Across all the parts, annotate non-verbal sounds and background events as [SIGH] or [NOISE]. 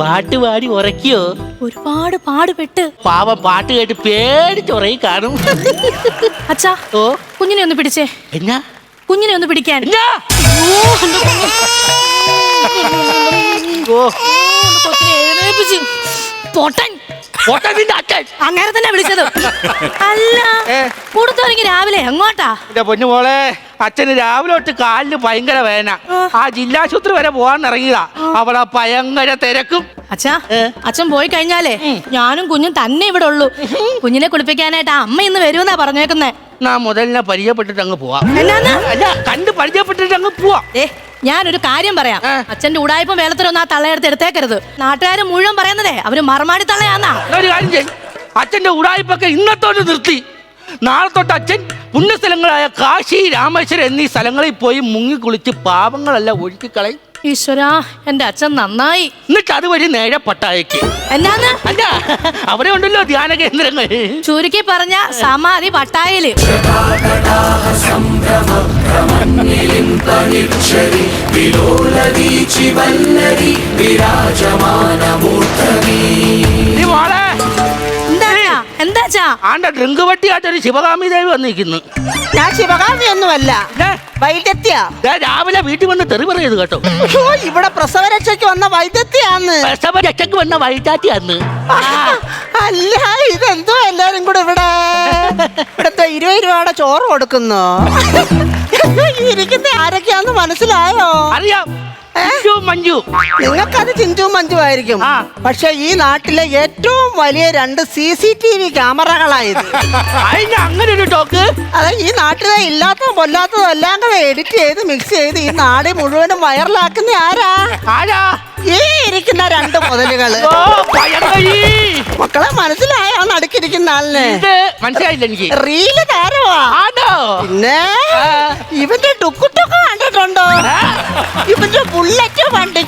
പാട്ട് പാടി ഉറക്കിയോ? ഒരുപാട് പാടുപെട്ട്. പാവം പാട്ട് കേട്ട് പേടിച്ചുറങ്ങി കാണും. അച്ഛാ ഓ? കുഞ്ഞിനെ ഒന്ന് പിടിച്ചേ. എന്നാ? കുഞ്ഞിനെ ഒന്ന് പിടിക്കാൻ. ഓ കൊച്ചിനെ എഴുന്നേൽപ്പിച്ച്. പൊട്ടൻ. അങ്ങനെ തന്നെ വിളിച്ചത്. അല്ല. കൊടുത്തോരെങ്കിൽ രാവിലെ എങ്ങോട്ടാ? എന്റെ പൊന്നു മോളെ അച്ഛന് രാവിലെ തൊട്ട് കാലിന് ഭയങ്കര വേദന. ആ. ജില്ലാശുപത്രി വരെ പോകാൻ ഇറങ്ങിയതാ. അവിടെ ഭയങ്കര തിരക്കും. അച്ഛാ അച്ഛൻ പോയി കഴിഞ്ഞാലേ ഞാനും കുഞ്ഞും തന്നെ ഇവിടെ ഉള്ളൂ. കുഞ്ഞിനെ കുളിപ്പിക്കാനായിട്ട് അമ്മ ഇന്ന് വരുമെന്നാ പറഞ്ഞേക്കുന്നേ. നാ മുതലിനെ പരിചയപ്പെട്ടിട്ട് അങ്ങ് പോവാ. കണ്ട് പരിചയപ്പെട്ടിട്ട് അങ്ങ് പോവാ. ഏ ഞാനൊരു കാര്യം പറയാം. അച്ഛന്റെ ഉടായ്പം വേലത്തിലൊന്നും ആ തള്ളയെടുത്ത് എടുത്തേക്കരുത്. നാട്ടുകാർ മുഴുവൻ പറയുന്നതേ അവർ മറുമാടി തള്ളയാന്നാ. ഒരു കാര്യം ചെയ്യ്. അച്ഛന്റെ ഉടായ്പൊക്കെ ഇന്നത്തോട് നിർത്തി. നാളെ തൊട്ട് അച്ഛൻ പുണ്യസ്ഥലങ്ങളായ കാശി രാമേശ്വരം എന്നീ സ്ഥലങ്ങളിൽ പോയി മുങ്ങി കുളിച്ച് പാപങ്ങളെല്ലാം ഒഴുക്കിക്കളയും. ഈശ്വരാ എന്റെ അച്ഛൻ നന്നായി. എന്നിട്ട് അതുവഴി നേരെ പട്ടായക്ക്. എന്നാന്ന് അല്ല അവിടെ ഉണ്ടല്ലോ ധ്യാന കേന്ദ്രങ്ങൾ. ചുരുക്കി പറഞ്ഞ സമാധി പട്ടായൽ നീ മോളെ എന്താ എന്താച്ചാ ആണ്ട ഡ്രിങ്ക് വട്ടിയായിട്ടൊരു ശിവകാമി ദേവി വന്നിരിക്കുന്നു. ഞാൻ ശിവകാമിയൊന്നുമല്ല. ദേ, വൈദ്യത്യ ദേ രാവിലെ വീട്ടിൽ വന്ന് തെറി പറയത് കേട്ടോ. ഇവിടെ പ്രസവരക്ഷയ്ക്ക് വന്ന വൈദ്യത്യാന്ന് പ്രസവ രക്ഷക്ക് വന്ന അന്ന് അല്ല ഇതെന്തോ എല്ലാരും കൂടെ ഇവിടെ? ഇവിടത്തെ ഇരുപത് രൂപയുടെ ചോറ് കൊടുക്കുന്നു. ഇരിക്കുന്ന ആരൊക്കെയാന്ന് മനസ്സിലായോ? അറിയാം. മഞ്ജു മഞ്ജു. നിങ്ങൾക്കത് ചിഞ്ചു മഞ്ജു ആയിരിക്കും. ആ. പക്ഷെ ഈ നാട്ടിലെ ഏറ്റവും വലിയ രണ്ട് സി സി ടി വി ക്യാമറകളായത് [LAUGHS] അതിന് അങ്ങനെ ഒരു ടോക്ക്? അത് ഈ നാട്ടിലെ ഇല്ലാത്തതും കൊല്ലാത്തതും എല്ലാം കൂടെ എഡിറ്റ് ചെയ്ത് മിക്സ് ചെയ്ത് ഈ നാട് മുഴുവനും വൈറലാക്കുന്ന ആരാ? ആരാ? ഈ ഇരിക്കുന്ന രണ്ട് മുതലുകൾ. ഓ മക്കളെ മനസ്സിലായോ? നടുക്കിരിക്കുന്ന ആളിനെ. ഇത് മനസ്സിലായില്ല എനിക്ക്. റീൽ താരവാ. ആണോ? പിന്നെ ഇവന്റെ ടുക്കുട്ടൊക്കെ കണ്ടിട്ടുണ്ടോ? ഇവന്റെ ബുള്ളറ്റ് വണ്ടി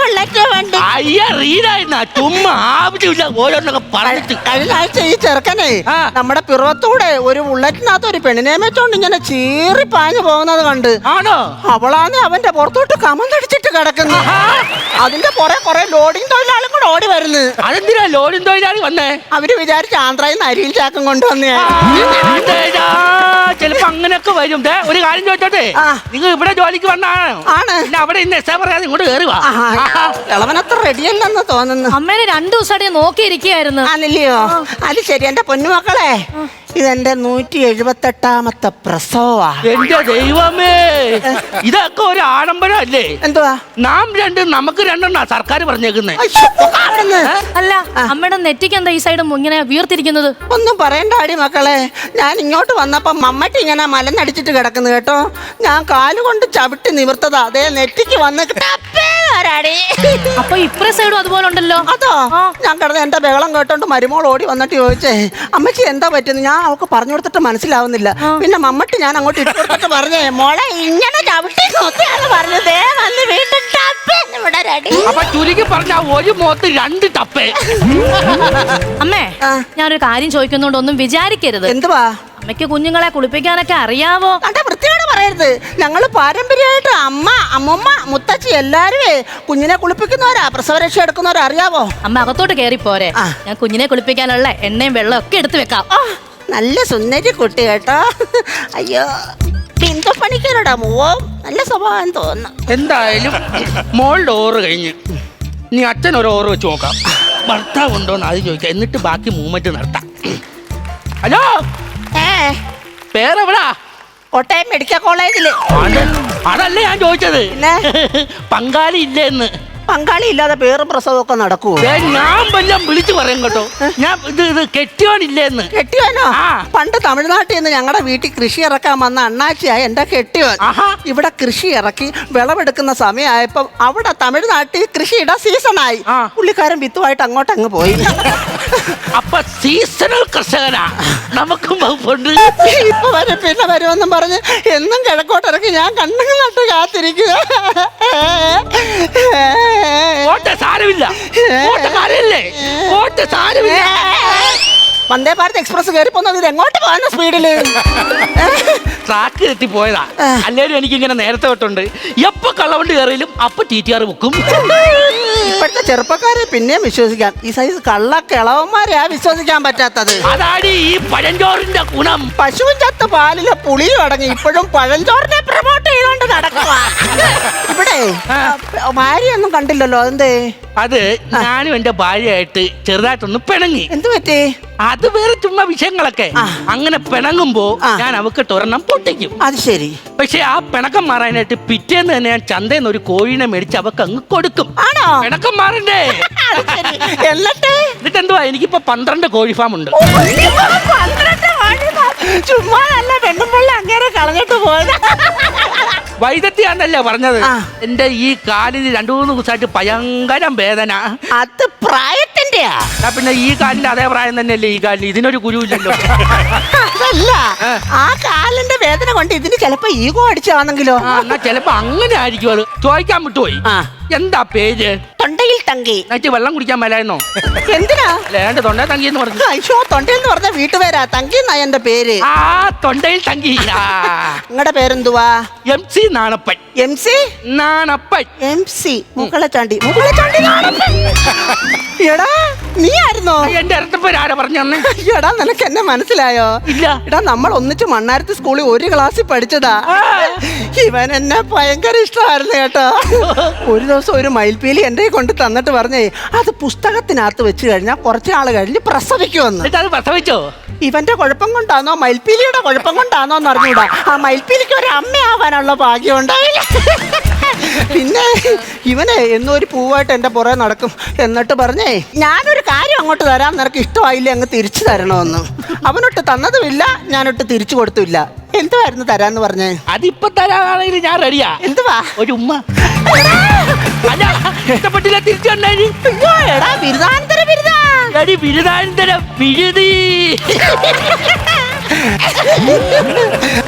ബുള്ളറ്റ് വണ്ടി. അയ്യ റീഡായിരുന്ന ചുമ്മാ ആവശ്യമില്ല ഓരോന്നൊക്കെ പറഞ്ഞിട്ട്. കഴിഞ്ഞ ആഴ്ച ഈ ചെറുക്കനെ നമ്മുടെ പിറവത്തൂടെ ഒരു ബുള്ളറ്റിനകത്ത് ഒരു പെണ്ണിനെ വെച്ചോണ്ട് ഇങ്ങനെ ചീറി പാഞ്ഞു പോകുന്നത് കണ്ട് ആണോ? അവളാണ് അവന്റെ പുറത്തോട്ട് കമന്തടിച്ചിട്ട് കിടക്കുന്നു. അതിന്റെ പുറേ കുറെ ലോഡിങ് തൊഴിലാളും കൂടെ ഓടി വരുന്നു. അതെന്തിനാ ലോഡിംഗ് തൊഴിലാളി വന്നേ? അവർ വിചാരിച്ച ആന്ധ്രയിൽ നിന്ന് അരിയും ചാക്കും കൊണ്ടുവന്നേ. ചിലപ്പോ അങ്ങനെയൊക്കെ വരും. ദേ, ഒരു കാര്യം ചോദിച്ചോട്ടെ? ആ. നിങ്ങൾ ഇവിടെ ജോലിക്ക് വന്നാണോ. ആണ്. പിന്നെ അവിടെ ഇന്ന് എസ് പറയാതെ ഇങ്ങോട്ട് കയറി വാ. ഇളവനത്ര റെഡിയല്ലെന്ന് തോന്നുന്നു. അമ്മേനെ രണ്ടു ദിവസമായിട്ട് നോക്കിയിരിക്കുകയായിരുന്നു. ആന്നില്ലയോ അത് ശരി എന്റെ പൊന്നുമക്കളെ ഇതെന്റെ നൂറ്റി എഴുപത്തെട്ടാമത്തെ പ്രസവമാ എന്റെ ദൈവമേ ഇതൊക്കെ ഒരു ആഡംബരം അല്ലേ എന്തുവാ? നാം രണ്ടും നമുക്ക് രണ്ടെണ്ണ സർക്കാർ പറഞ്ഞേക്കുന്നേ. അല്ല അമ്മയുടെ നെറ്റിക്ക് എന്താ ഈ സൈഡും ഇങ്ങനെ വീർത്തിരിക്കുന്നത്? ഒന്നും പറയണ്ട ആടി മക്കളെ. ഞാൻ ഇങ്ങോട്ട് വന്നപ്പോ മമ്മട്ടി ഇങ്ങനെ മലന്നടിച്ചിട്ട് കിടക്കുന്നു കേട്ടോ. ഞാൻ കാലുകൊണ്ട് ചവിട്ടി നിവർത്തതാ. അതേ നെറ്റിക്ക് വന്ന് വരാടി. അപ്പൊ ഇപ്പറേ സൈഡും അതുപോലെ ഉണ്ടല്ലോ. അതോ? ഞാൻ കിടന്ന് എന്റെ ബഹളം കേട്ടോണ്ട് മരുമോൾ ഓടി വന്നിട്ട് ചോദിച്ചേ അമ്മച്ചി എന്താ പറ്റുന്നത് ഞാൻ അവൾക്ക് പറഞ്ഞു കൊടുത്തിട്ട് മനസ്സിലാവുന്നില്ല. പിന്നെ മമ്മട്ടി ഞാൻ അങ്ങോട്ട് ഇട്ട് കൊടുത്തിട്ട് പറഞ്ഞേ മോളെ ഇങ്ങനെ ചവിട്ടി വന്ന് വീട്ടിൽ ടപ്പേ എന്ന് വിടരാടി അപ്പൊ ചുരുക്കി പറഞ്ഞ ഒരു മുഖത്ത് രണ്ട് ടപ്പേ. അമ്മേ. ഞാനൊരു കാര്യം ചോദിക്കുന്നോണ്ട് ഒന്നും വിചാരിക്കരുത്. എന്തുവാ? അമ്മയ്ക്ക് കുഞ്ഞുങ്ങളെ കുളിപ്പിക്കാനൊക്കെ അറിയാവോ? പറയരുത്. ഞങ്ങൾ പാരമ്പര്യമായിട്ട് അമ്മ അമ്മമ്മ മുത്തച്ഛി എല്ലാവരുമേ കുഞ്ഞിനെ കുളിപ്പിക്കുന്നവരാ പ്രസവരക്ഷ എടുക്കുന്നവരാ അറിയാവോ? അമ്മ അകത്തോട്ട് കയറി പോരെ. ആ. ഞാൻ കുഞ്ഞിനെ കുളിപ്പിക്കാനുള്ള എണ്ണയും വെള്ളം ഒക്കെ എടുത്തു വെക്കാം. ആ, നല്ല സുന്ദരി കുട്ടി കേട്ടോ. അയ്യോ എന്തോ പണിക്കരുടെ മോ നല്ല സ്വഭാവം തോന്നുന്നു. എന്തായാലും മോളുടെ ഓറ് കഴിഞ്ഞ് നീ അച്ഛൻ ഒരു ഓറ് വെച്ച് നോക്കാം. ഭർത്താവ് ഉണ്ടോ എന്ന് ആദ്യം ചോദിക്കാം. എന്നിട്ട് ബാക്കി മൂവ്മെന്റ് നടത്താം. ഹലോ? ഏ. പേരെവിടാ? കോട്ടയം മെഡിക്കൽ കോളേജിൽ. അതല്ലേ ഞാൻ ചോദിച്ചത്? പങ്കാളി ഇല്ലെന്ന്. പങ്കാളി ഇല്ലാതെ പേറും പ്രസവമൊക്കെ നടക്കൂ ദേ, ഞാൻ വല്ലതും വിളിച്ചു പറയും കേട്ടോ. ഞാൻ ഇത് ഇത് കെട്ടിയോനില്ലേന്ന്. കെട്ടിയോനോ? പണ്ട് തമിഴ്നാട്ടിൽ നിന്ന് ഞങ്ങളുടെ വീട്ടിൽ കൃഷി ഇറക്കാൻ വന്ന അണ്ണാച്ചിയായ എന്റെ കെട്ടിയോൻ. ആഹാ. ഇവിടെ കൃഷി ഇറക്കി വിളവെടുക്കുന്ന സമയമായപ്പോ അവിടെ തമിഴ്നാട്ടിൽ കൃഷിയുടെ സീസണായി. ആ. പുള്ളിക്കാരൻ വിത്തുമായിട്ട് അങ്ങോട്ട് അങ്ങ് പോയി. അപ്പൊ സീസണൽ കർഷകനാ. നമുക്കും വകുപ്പുണ്ട്. ഇപ്പൊ വരും പിന്നെ വരുമെന്നും പറഞ്ഞ് എന്നും കിഴക്കോട്ടിറക്കി ഞാൻ കണ്ണുങ്ങൾ നട്ട് കാത്തിരിക്കുക ഓട്ട സാരമില്ല ഓട്ട കാര്യല്ലേ സാരമില്ല. വന്ദേ ഭാരത് എക്സ്പ്രസ് കയറി പോകുന്നത് എങ്ങോട്ട് പോകുന്ന സ്പീഡിൽ [LAUGHS] ട്രാക്ക് തെറ്റിപ്പോയതാ അല്ലേലും എനിക്ക് ഇങ്ങനെ നേരത്തെ തൊട്ടുണ്ട്. എപ്പോ കള്ളവണ്ടി കയറിയാലും അപ്പൊ ടി ടി ആർ ബുക്കും ഇപ്പോഴത്തെ ചെറുപ്പക്കാരെ പിന്നെയും വിശ്വസിക്കാം ഈ സൈസ് കള്ള കിളവന്മാരെയാ വിശ്വസിക്കാൻ പറ്റാത്തത്. അതാണ് ഈ പഴഞ്ചോറിന്റെ ഗുണം. പശുവും ചത്ത പാലിലെ പുളിയും അടങ്ങി ഇപ്പോഴും പഴഞ്ചോറിനെ പ്രൊമോട്ട് ചെയ്തോണ്ട് നടക്കുക [LAUGHS] ഇവിടെ ഭാര്യയൊന്നും കണ്ടില്ലല്ലോ അതെന്തേ? അത് ഞാനും എന്റെ ഭാര്യയായിട്ട് ചെറുതായിട്ടൊന്ന് പിണങ്ങി. എന്തു പറ്റേ? അത് വേറെ ചുമ്മാ വിഷയങ്ങളൊക്കെ. അങ്ങനെ പിണങ്ങുമ്പോ ഞാൻ അവക്ക് തുറന്നം പൊട്ടിക്കും. അത് ശരി. പക്ഷെ ആ പിണക്കം മാറാനായിട്ട് പിറ്റേന്ന് തന്നെ ഞാൻ ചന്തയിൽ നിന്ന് ഒരു കോഴിനെ മേടിച്ച് അവക്ക് അങ്ങ് കൊടുക്കും. ആണോ? പിണക്കം മാറണ്ടേ. എന്നിട്ട് എന്നിട്ട് എന്തുവാ എനിക്കിപ്പോ പന്ത്രണ്ട് കോഴി ഫാം ഉണ്ട് വൈദഗ്ധ്യാന്നല്ലേ പറഞ്ഞത്. എന്റെ ഈ കാലിന് രണ്ടു മൂന്ന് ദിവസമായിട്ട് ഭയങ്കര വേദന. അത് പ്രായത്തിന്റെയാ. പിന്നെ ഈ കാലിന്റെ അതേ പ്രായം തന്നെയല്ലേ ഈ കാലിന്? ഇതിനൊരു ഗുരുവില്ലല്ലോ. അതല്ല ആ. കാലിന്റെ വേദന കൊണ്ട് ഇതിന് ചിലപ്പോ ഈഗോ അടിച്ചാണെങ്കിലോ? എന്നാ ചിലപ്പോ അങ്ങനെ ആയിരിക്കും അത്. ചോദിക്കാൻ വിട്ടുപോയി. എന്താ പേര്? തൊണ്ടയിൽ തങ്കി. നൈറ്റ് വെള്ളം കുടിക്കാൻ മേലായിരുന്നോ? എന്തിനാ? അല്ലാണ്ട് തൊണ്ട തങ്കി എന്ന് പറഞ്ഞു. അയ്യോ തൊണ്ടയിൽ എന്ന് പറഞ്ഞ വീട്ടുപേരാ. തങ്കി എന്നാ എന്റെ പേര്? ആ തൊണ്ടയിൽ തങ്കി. നിങ്ങളുടെ പേരെന്തുവാ? M C Nanappan. M C? Nanappan. M C. മുകളെ Chandy മുകളെ ചാണ്ടി നാണപ്പൻ. എടാ നീ ആയിരുന്നോ എന്റെ ഇരട്ടപ്പേര് ആരാ പറഞ്ഞു തന്നെ. എടാ നിനക്ക് എന്നെ മനസ്സിലായോ? ഇല്ല. എടാ നമ്മൾ ഒന്നിച്ച് മണ്ണാരത്തി സ്കൂളിൽ ഒരു ക്ലാസ്സിൽ പഠിച്ചതാ. ഇവൻ എന്നെ ഭയങ്കര ഇഷ്ടമായിരുന്നു കേട്ടോ. ഒരു ദിവസം ഒരു മയിൽപീലി എന്റെ കൊണ്ട് തന്നിട്ട് പറഞ്ഞേ അത് പുസ്തകത്തിനകത്ത് വെച്ച് കഴിഞ്ഞാൽ കുറച്ച് നാൾ കഴിഞ്ഞ് പ്രസവിക്കുമെന്ന്. എന്നിട്ട് അത് പ്രസവിച്ചോ? ഇവന്റെ കുഴപ്പം കൊണ്ടാണോ മയിൽപീലിയുടെ കുഴപ്പം കൊണ്ടാണോ എന്ന് അറിഞ്ഞൂടാ. ആ മയിൽപീലിക്ക് ഒരു അമ്മയാവാനുള്ള ഭാഗ്യം ഉണ്ടായില്ല. പിന്നെ ഇവനെ എന്നും ഒരു പൂവായിട്ട് എന്റെ പുറകെ നടക്കും എന്നിട്ട് പറഞ്ഞേ ഞാനൊരു കാര്യം അങ്ങോട്ട് തരാം. നിനക്ക് ഇഷ്ടമായില്ലേ അങ്ങ് തിരിച്ചു തരണമെന്ന്. അവനൊട്ട് തന്നതുമില്ല ഞാനൊട്ട് തിരിച്ചു കൊടുത്തുമില്ല. എന്തുവായിരുന്നു തരാന്ന് പറഞ്ഞേ? അതിപ്പോ തരാണെങ്കിൽ ഞാൻ റെഡിയാ. എന്തുവാ? ഒരു ഉമ്മ. അല്ല ഇഷ്ടപ്പെട്ടില്ല തിരിച്ചു വന്നേ അയ്യോ, എടാ ബിരുദാനന്തര ബിരുദാ. എടി ബിരുദാനന്തര ബിരുദി. [LAUGHS]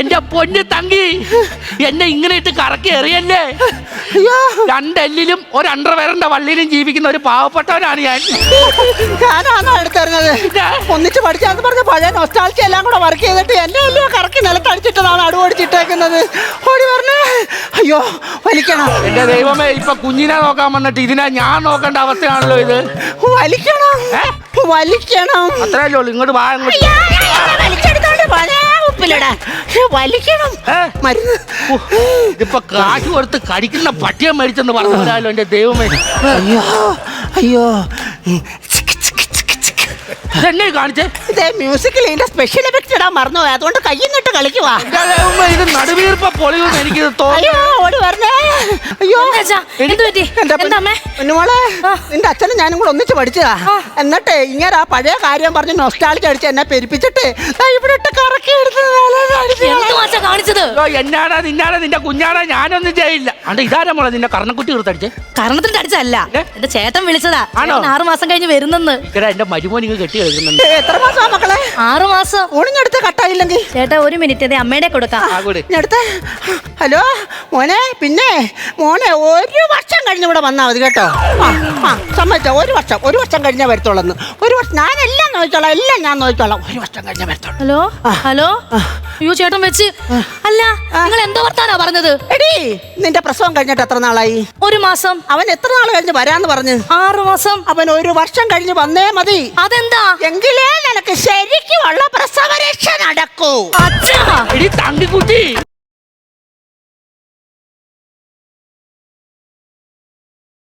എന്റെ പൊന്ന് തങ്കി എന്നെ ഇങ്ങനെ ഇട്ട് കറക്കി എറിയല്ലേ? രണ്ടെല്ലിലും ഒരു അണ്ടർവെയറിന്റെ വള്ളിയിലും ജീവിക്കുന്ന ഒരു പാവപ്പെട്ടവനാണ് ഞാൻ. ഞാനാണ് പിന്നെ? ഒന്നിച്ച് പഠിച്ചാന്ന് പറഞ്ഞ പഴയ നൊസ്റ്റാൾജി എല്ലാം കൂടെ വർക്ക് ചെയ്തിട്ട് എന്നെ എല്ലാം കറക്കി നിലത്തടിച്ചിട്ടതാണ് അടുവടിച്ചിട്ടേക്കുന്നത് ഓടി പറഞ്ഞേ. അയ്യോ വലിക്കണം. എന്റെ ദൈവമേ ഇപ്പൊ കുഞ്ഞിനെ നോക്കാൻ വന്നിട്ട് ഇതിനെ ഞാൻ നോക്കേണ്ട അവസ്ഥയാണല്ലോ ഇത്. വലിക്കണം. വലിക്കണം. അത്രേ ഉള്ളൂ ഇങ്ങോട്ട് വാ ഇങ്ങോട്ട്. വലിച്ചെടുത്തോണ്ട് പഴയ ഉപ്പിലിടാ വലിക്കണം? മരുന്ന് ഇതിപ്പോ കാശ് കൊടുത്ത് കടിക്കുന്ന പട്ടിയെ മരിച്ചെന്ന് പറഞ്ഞാലോ എന്റെ ദൈവമേ. അയ്യോ അയ്യോ. കാണിച്ചേ? ഇതേ മ്യൂസിക്കിൽ ഇതിന്റെ സ്പെഷ്യൽ എഫക്ട്സ് ഇടാൻ മറന്നുപോയി. അതുകൊണ്ട് കയ്യിൽ നിന്നിട്ട് കളിക്കുവാ എന്റെ ഇത് നടുവീർപ്പ എനിക്ക് അയ്യോ ഓടി വരണേ. അയ്യോ. എന്താ അച്ഛാ? എന്ത് പറ്റി? എന്റെ പൊന്ന്- എന്താ അമ്മേ? പൊന്നുമോളെ നിന്റെ അച്ഛനും ഞാനും കൂടെ ഒന്നിച്ച് പഠിച്ചതാ. എന്നിട്ട് ഇങ്ങനെ ആ പഴയ കാര്യം പറഞ്ഞ് നൊസ്റ്റാളിച്ച് അടിച്ച് എന്നെ പെരുപ്പിച്ചിട്ട് ദാ ഇവിടെ ഇട്ട് കറക്കി എടുത്ത് എന്നാടാ നിന്നാടാ നിന്റെ കുഞ്ഞാടാ ഞാനൊന്നും ചെയ്യില്ല. അണ്ട് ഇതാരാ മോളെ നിന്റെ കർണക്കുട്ടി കൊടുത്തടിച്ച് കർണത്തിന്റെ അടിച്ചല്ല എന്റെ ചേട്ടൻ വിളിച്ചതാ. ആണോ? ആറു മാസം കഴിഞ്ഞ് വരുന്നെന്ന്. എന്റെ മരുമോൻ ഇങ്ങ് കെട്ടി കഴിക്കുന്നുണ്ട് എത്ര മാസമാ മക്കളെ? ആറു മാസം. ഊണിഞ്ഞെടുത്ത് കട്ടായില്ലെങ്കിൽ? ചേട്ടാ ഒരു മിനിറ്റ്. അതെ അമ്മയുടെ കൊടുക്കാം. ആ കൂടെ. അടുത്ത ഹലോ മോനെ പിന്നെ മോനെ ഒരു വർഷം കഴിഞ്ഞ് ഇവിടെ വന്നാൽ മതി കേട്ടോ. ആ ആ സമ്മതിച്ചോ? ഒരു വർഷം. ഒരു വർഷം കഴിഞ്ഞാ വരത്തോളന്ന് ഒരു വർഷം ഞാൻ എല്ലാം നോക്കിക്കോളാം എല്ലാം ഞാൻ നോക്കിക്കോളാം ഒരു വർഷം കഴിഞ്ഞാ വരത്തുള്ളൂ. ഹലോ? ഹലോ? അയ്യോ ചേട്ടൻ വെച്ച്. അല്ല നിങ്ങൾ എന്തോ വർത്താനാ പറഞ്ഞത്? എടി നിന്റെ പ്രസവം കഴിഞ്ഞിട്ട് എത്ര നാളായി? ഒരു മാസം. അവൻ എത്ര നാൾ കഴിഞ്ഞ് വരാന്ന് പറഞ്ഞു? ആറു മാസം. അവൻ ഒരു വർഷം കഴിഞ്ഞ് വന്നേ മതി. അതെന്താ? എങ്കിലേ നിനക്ക് ശരിക്കുമുള്ള പ്രസവരക്ഷ നടക്കൂ. അച്ഛാ. എടി തങ്കിക്കുട്ടി